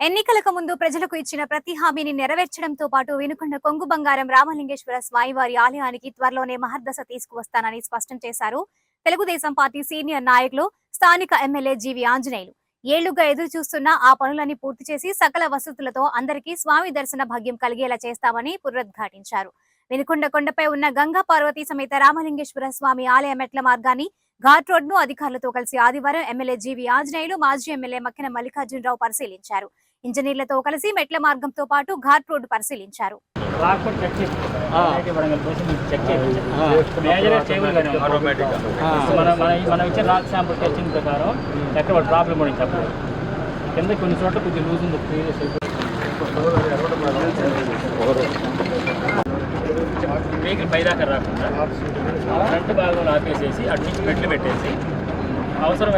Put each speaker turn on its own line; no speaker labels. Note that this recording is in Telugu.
ఎన్నికలకు ముందు ప్రజలకు ఇచ్చిన ప్రతి హామీని నెరవేర్చడంతో పాటు వినుకొండ కొంగు బంగారం రామలింగేశ్వర స్వామివారి ఆలయానికి త్వరలోనే మహర్దశ తీసుకువస్తానని స్పష్టం చేశారు. తెలుగుదేశం పార్టీ సీనియర్ నాయకులు స్థానిక ఎమ్మెల్యే జీవి ఆంజనేయులు. ఏళ్ళుగా ఎదురు చూస్తున్న ఆ పనులన్నీ పూర్తి చేసి సకల వసతులతో అందరికీ స్వామి దర్శన భాగ్యం కలిగేలా చేస్తామని పునరుద్ఘాటించారు. వినుకొండ కొండపై ఉన్న గంగా పార్వతీ సమేత రామలింగేశ్వర స్వామి ఆలయ మెట్ల మార్గాన్ని ఘాట్ రోడ్ను అధికారులతో కలిసి ఆదివారం ఎమ్మెల్యే జీవి ఆంజనేయులు మాజీ ఎమ్మెల్యే మక్కిన మల్లికార్జునరావు పరిశీలించారు. ఇంజనీర్లతో కలిసి మెట్ల మార్గంతో పాటు ఘాట్ రోడ్డు పరిశీలించారు.
మన రాక్ శాంపుల్ టెస్టింగ్ ప్రకారం ఎక్కడ ప్రాబ్లం చెప్పలేదు కింద కొన్ని చోట్ల కొంచెం లూజ్ ఉంది వెహికల్ పైదాకా రాకుండా ఫ్రంట్ భాగంలో ఆపేసేసి అటు నుంచి మెట్లు పెట్టేసి అవసరం